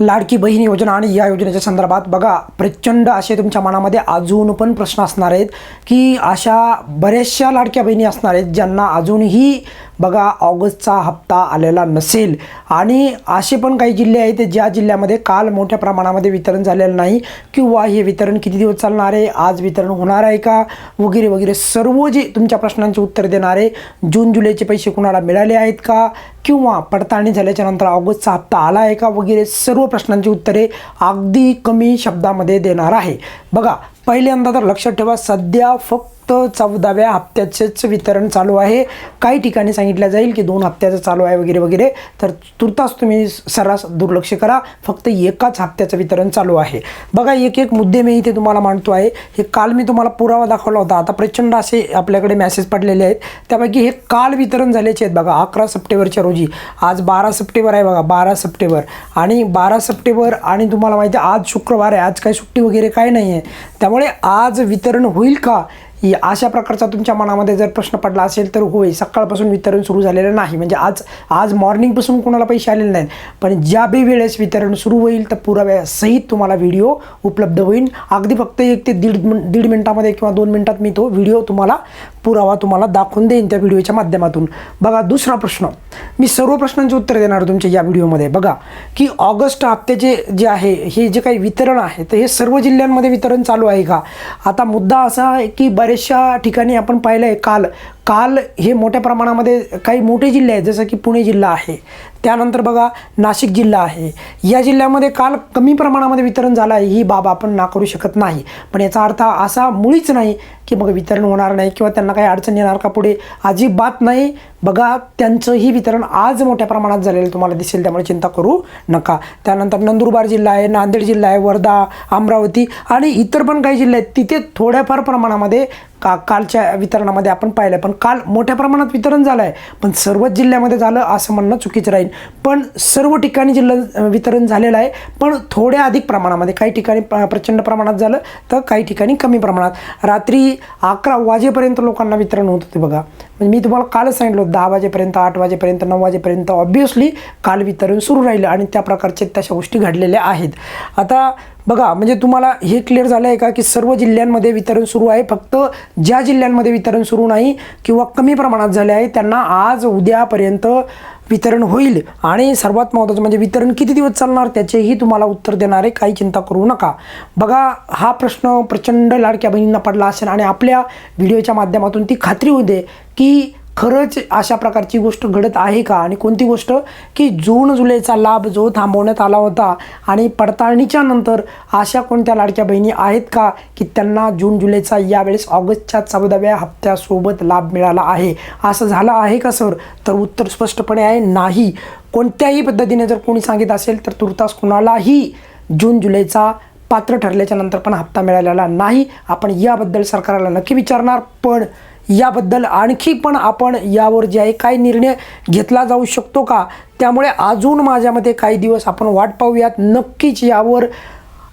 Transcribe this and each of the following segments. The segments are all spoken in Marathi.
लाडकी बहीण योजना आणि या योजनेच्या संदर्भात बघा प्रचंड असे तुमच्या मनामध्ये अजून पण प्रश्न असणार आहेत की अशा बऱ्याचशा लाडक्या बहिणी असणार आहेत ज्यांना अजूनही बघा ऑगस्टचा हप्ता आलेला नसेल. आणि असे पण काही जिल्हे आहेत ज्या जिल्ह्यामध्ये काल मोठ्या प्रमाणामध्ये वितरण झालेलं नाही. किंवा हे वितरण किती दिवस चालणार आहे? आज वितरण होणार आहे का? वगैरे वगैरे सर्व जे तुमच्या प्रश्नांचे उत्तर देणारे जून जुलैचे पैसे कुणाला मिळाले आहेत का? किंवा पडताळणी झाल्याच्यानंतर ऑगस्टचा हप्ता आला आहे का? वगैरे सर्व प्रश्नांची उत्तरे अगदी कमी शब्दामध्ये देणार आहे. बघा पहिल्यांदा तर लक्षात ठेवा सध्या फक्त चौदाव्या हप्त्याचेच वितरण चालू आहे. काही ठिकाणी सांगितलं जाईल की दोन हप्त्याचं चालू आहे वगैरे वगैरे. तर तुर्तास तुम्ही सर्रास दुर्लक्ष करा. फक्त एकाच हप्त्याचं वितरण चालू आहे. बघा एक एक मुद्दे मी इथे तुम्हाला मांडतो आहे. हे काल मी तुम्हाला पुरावा दाखवला होता. आता प्रचंड असे आपल्याकडे मेसेज पडलेले आहेत. त्यापैकी हे काल वितरण झाल्याचे आहेत बघा अकरा सप्टेंबरच्या रोजी. आज बारा सप्टेंबर आहे बघा बारा सप्टेंबर. आणि बारा सप्टेंबर आणि तुम्हाला माहिती आहे आज शुक्रवार आहे. आज काही सुट्टी वगैरे काही नाही आहे त्यामुळे आज वितरण होईल का? अशा प्रकारचा तुमच्या मनामध्ये जर प्रश्न पडला असेल तर होय सकाळपासून वितरण सुरू झालेलं नाही. म्हणजे आज आज मॉर्निंगपासून कोणाला पैसे आलेले नाहीत. पण ज्या बी वेळेस वितरण सुरू होईल तर पुराव्यासहित तुम्हाला व्हिडिओ उपलब्ध होईल. अगदी फक्त एक ते दीड दीड मिनटामध्ये किंवा दोन मिनटात मी तो व्हिडिओ तुम्हाला पुरावा तुम्हाला दाखवून देईन त्या व्हिडिओच्या माध्यमातून. बघा दुसरा प्रश्न. मी सर्व प्रश्नांचे उत्तर देणार तुमच्या या व्हिडिओमध्ये. बघा की ऑगस्ट हप्त्याचे जे आहे हे जे काही वितरण आहे तर हे सर्व जिल्ह्यांमध्ये वितरण चालू आहे का? आता मुद्दा असा आहे की बऱ्याचशा ठिकाणी आपण पाहिलं आहे काल काल हे मोठ्या प्रमाणामध्ये काही मोठे जिल्हे आहेत जसं की पुणे जिल्हा आहे. त्यानंतर बघा नाशिक जिल्हा आहे. या जिल्ह्यामध्ये काल कमी प्रमाणामध्ये वितरण झालं आहे ही बाब आपण नाकारू शकत नाही. पण याचा अर्थ असा मुळीच नाही की मग वितरण होणार नाही किंवा त्यांना काही अडचण येणार का पुढे अजिबात नाही. बघा त्यांचंही वितरण आज मोठ्या प्रमाणात झालेलं तुम्हाला दिसेल त्यामुळे चिंता करू नका. त्यानंतर नंदुरबार जिल्हा आहे नांदेड जिल्हा आहे वर्धा अमरावती आणि इतर पण काही जिल्हे आहेत तिथे थोड्याफार प्रमाणामध्ये का कालच्या वितरणामध्ये आपण पाहिलं. पण काल मोठ्या प्रमाणात वितरण झालं आहे पण सर्वच जिल्ह्यामध्ये झालं असं म्हणणं चुकीचं राहील. पण सर्व ठिकाणी जिल्हा वितरण झालेलं आहे. पण थोड्या अधिक प्रमाणामध्ये काही ठिकाणी प्रचंड प्रमाणात झालं तर काही ठिकाणी कमी प्रमाणात. रात्री अकरा वाजेपर्यंत लोकांना वितरण होत होते बघा. म्हणजे मी तुम्हाला कालच सांगितलं दहा वाजेपर्यंत आठ वाजेपर्यंत नऊ वाजेपर्यंत ऑब्वियसली काल वितरण सुरू राहिलं आणि त्या प्रकारचे तशा गोष्टी घडलेल्या आहेत. आता बघा म्हणजे तुम्हाला हे क्लिअर झालं आहे का की सर्व जिल्ह्यांमध्ये वितरण सुरू आहे फक्त ज्या जिल्ह्यांमध्ये वितरण सुरू नाही किंवा कमी प्रमाणात झाले आहे त्यांना आज उद्यापर्यंत वितरण होईल. आणि सर्वात महत्त्वाचं म्हणजे वितरण किती दिवस चालणार त्याचेही तुम्हाला उत्तर देणारे काही चिंता करू नका. बघा हा प्रश्न प्रचंड लाडक्या बहिणींना पडला असेल आणि आपल्या व्हिडिओच्या माध्यमातून ती खात्री होऊ दे की खरंच अशा प्रकारची गोष्ट घडत आहे का? आणि कोणती गोष्ट? की जून जुलैचा लाभ जो थांबवण्यात आला होता आणि पडताळणीच्या नंतर अशा कोणत्या लाडक्या बहिणी आहेत का की त्यांना जून जुलैचा यावेळेस ऑगस्टच्या चौदाव्या हप्त्यासोबत लाभ मिळाला आहे? असं झालं आहे का सर? तर उत्तर स्पष्टपणे आहे नाही. कोणत्याही पद्धतीने जर कोणी सांगित असेल तर तुर्तास कुणालाही जून जुलैचा पात्र ठरल्याच्या नंतर पण हप्ता मिळालेला नाही. आपण याबद्दल सरकारला नक्की विचारणार पण याबद्दल आणखी पण आपण यावर जे आहे काय निर्णय घेतला जाऊ शकतो का? त्यामुळे अजून माझ्या मते काही दिवस आपण वाट पाहूयात. नक्कीच यावर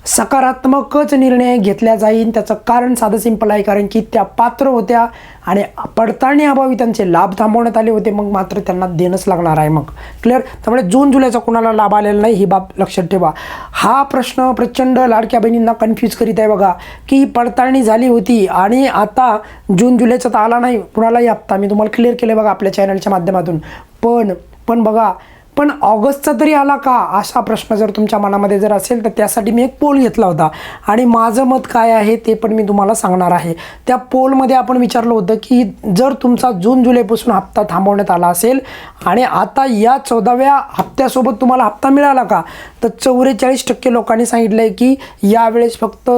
सकारात्मकच निर्णय घेतला जाईल त्याचं कारण साधं सिंपल आहे कारण की त्या पात्र होत्या आणि पडताळणी अभावी त्यांचे लाभ थांबवण्यात आले होते. मग मात्र त्यांना देणंच लागणार आहे मग. क्लिअर त्यामुळे जून जुलैचा कुणाला लाभ आलेला नाही ही बाब लक्षात ठेवा. हा प्रश्न प्रचंड लाडक्या बहिणींना कन्फ्यूज करीत आहे बघा. की पडताळणी झाली होती आणि आता जून जुलैचा तर आला नाही. कुणालाही हप्ता. मी तुम्हाला क्लिअर केलं बघा आपल्या चॅनलच्या माध्यमातून. पण पण बघा पण ऑगस्टचा तरी आला का? असा प्रश्न जर तुमच्या मनामध्ये जर असेल तर त्यासाठी मी एक पोल घेतला होता. आणि माझं मत काय आहे ते पण मी तुम्हाला सांगणार आहे. त्या पोलमध्ये आपण विचारलं होतं की जर तुमचा जून जुलैपासून हप्ता थांबवण्यात आला असेल आणि आता या चौदाव्या हप्त्यासोबत तुम्हाला हप्ता मिळाला का? तर चौवेचाळीस टक्के लोकांनी सांगितलं आहे की यावेळेस फक्त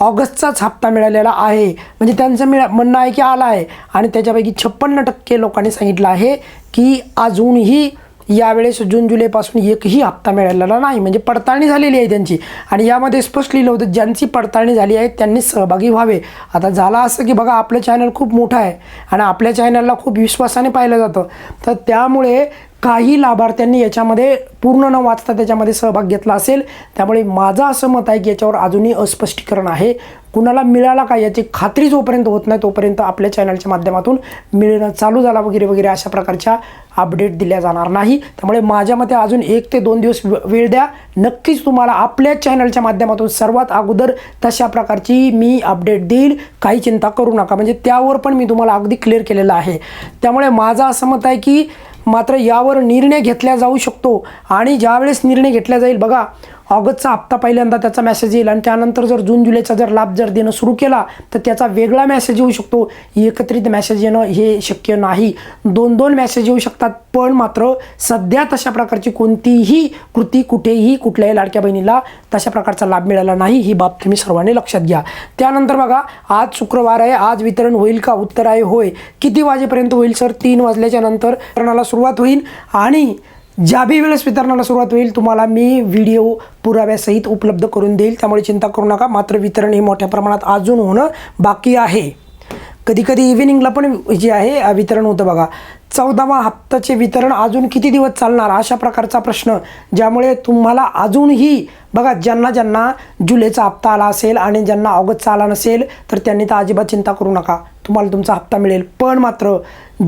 ऑगस्टचाच हप्ता मिळालेला आहे. म्हणजे त्यांचं मिळा म्हणणं आहे की आला आहे. आणि त्याच्यापैकी छप्पन्न टक्के लोकांनी सांगितलं आहे की अजूनही यावेळेस जून जुलैपासून एकही हप्ता मिळालेला नाही. म्हणजे पडताळणी झालेली आहे त्यांची. आणि यामध्ये स्पष्ट लिहिलं होतं ज्यांची पडताळणी झाली आहे त्यांनी सहभागी व्हावे. आता झालं असं की बघा आपलं चॅनल खूप मोठं आहे आणि आपल्या चॅनलला खूप विश्वासाने पाहिलं जातं. तर त्यामुळे काही लाभार्थ्यांनी याच्यामध्ये पूर्ण न वाचता त्याच्यामध्ये सहभाग घेतला असेल. त्यामुळे माझं असं मत आहे की याच्यावर अजूनही अस्पष्टीकरण आहे. कुणाला मिळाला का याची खात्री जोपर्यंत होत नाही तोपर्यंत आपल्या चॅनलच्या माध्यमातून मिळणं चालू झाला वगैरे वगैरे अशा प्रकारच्या अपडेट दिल्या जाणार नाही. त्यामुळे माझ्या मते अजून एक ते दोन दिवस वेळ द्या. नक्कीच तुम्हाला आपल्या चॅनलच्या माध्यमातून सर्वात अगोदर तशा प्रकारची मी अपडेट देईल. काही चिंता करू नका. म्हणजे त्यावर पण मी तुम्हाला अगदी क्लिअर केलेलं आहे. त्यामुळे माझं असं मत आहे की मात्र यावर निर्णय घेतला जाऊ शकतो. आणि ज्यावेळेस निर्णय घेतला जाईल बघा ऑगस्टचा हप्ता पहिल्यांदा त्याचा मेसेज येईल आणि त्यानंतर जर जून जुलैचा जर लाभ जर देणं सुरू केला तर त्याचा वेगळा मेसेज येऊ शकतो. एकत्रित मेसेज येणं हे शक्य नाही. दोन दोन मेसेज येऊ शकतात पण मात्र सध्या तशा प्रकारची कोणतीही कृती कुठेही कुठल्याही लाडक्या बहिणीला तशा प्रकारचा लाभ मिळाला नाही. ही बाब तुम्ही सर्वांनी लक्षात घ्या. त्यानंतर बघा आज शुक्रवार आहे आज वितरण होईल का? उत्तर आहे होय. किती वाजेपर्यंत होईल सर तीन वाजल्याच्या नंतर वितरणाला सुरुवात होईल आणि ज्या बी वेळेस वितरणाला सुरुवात होईल तुम्हाला मी व्हिडिओ पुराव्यासहित उपलब्ध करून देईल. त्यामुळे चिंता करू नका. मात्र वितरण हे मोठ्या प्रमाणात अजून होणं बाकी आहे. कधी कधी इव्हिनिंगला पण जे आहे वितरण होतं बघा. चौदावा हप्त्याचे वितरण अजून किती दिवस चालणार? अशा प्रकारचा प्रश्न. ज्यामुळे तुम्हाला अजूनही बघा ज्यांना ज्यांना जुलैचा हप्ता आला असेल आणि ज्यांना ऑगस्टचा आला नसेल तर त्यांनी तर अजिबात चिंता करू नका. तुम्हाला तुमचा हप्ता मिळेल. पण मात्र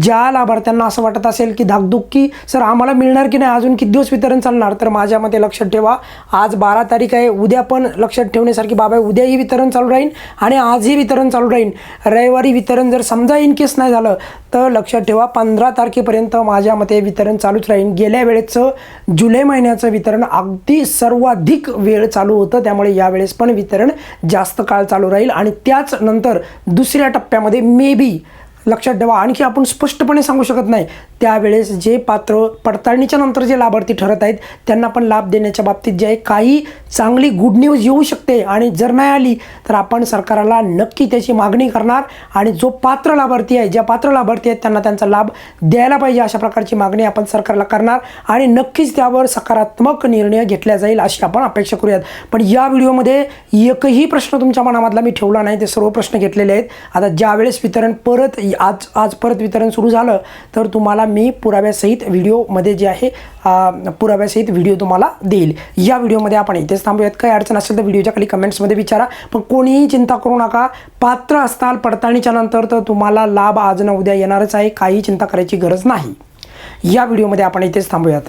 ज्या लाभार्थ्यांना असं वाटत असेल की धाकधूक की सर आम्हाला मिळणार की नाही? अजून किती दिवस वितरण चालणार? तर माझ्या मते लक्षात ठेवा आज बारा तारीख आहे. उद्या पण लक्षात ठेवण्यासारखी बाब आहे. उद्याही वितरण चालू राहील आणि आजही वितरण चालू राहील. रविवारी वितरण जर समजा इन केस नाही झालं तर लक्षात ठेवा पंधरा तारखेपर्यंत माझ्या मते वितरण चालूच राहील. गेल्या वेळेचं जुलै महिन्याचं वितरण अगदी सर्वाधिक वेळ चालू होतं. त्यामुळे यावेळेस पण वितरण जास्त काळ चालू राहील. आणि त्याच नंतर दुसऱ्या टप्प्यामध्ये मे बी लक्षात ठेवा. आणखी आपण स्पष्टपणे सांगू शकत नाही. त्यावेळेस जे पात्र पडताळणीच्या नंतर जे लाभार्थी ठरत आहेत त्यांना पण लाभ देण्याच्या बाबतीत जे आहे काही चांगली गुड न्यूज येऊ शकते. आणि जर नाही आली तर आपण सरकाराला नक्की त्याची मागणी करणार. आणि जो पात्र लाभार्थी आहे ज्या पात्र लाभार्थी आहेत त्यांना त्यांचा लाभ द्यायला पाहिजे अशा प्रकारची मागणी आपण सरकारला करणार. आणि नक्कीच त्यावर सकारात्मक निर्णय घेतला जाईल अशी आपण अपेक्षा करूयात. पण या व्हिडिओमध्ये एकही प्रश्न तुमच्या मनामधला मी ठेवला नाही ते सर्व प्रश्न घेतलेले आहेत. आता ज्यावेळेस वितरण परत आज आज परत वितरण सुरू झालं तर तुम्हाला मी पुराव्यासहित व्हिडिओमध्ये जे आहे पुराव्यासहित व्हिडिओ तुम्हाला देईल. या व्हिडिओमध्ये आपण इथेच थांबूयात. काही अडचण असेल तर व्हिडिओच्या खाली कमेंट्समध्ये विचारा. पण कोणीही चिंता करू नका. पात्र असताल पडताळणीच्या नंतर तर तुम्हाला लाभ आज न उद्या येणारच आहे. काही चिंता करायची गरज नाही. या व्हिडिओमध्ये आपण इथेच थांबूयात.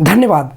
धन्यवाद.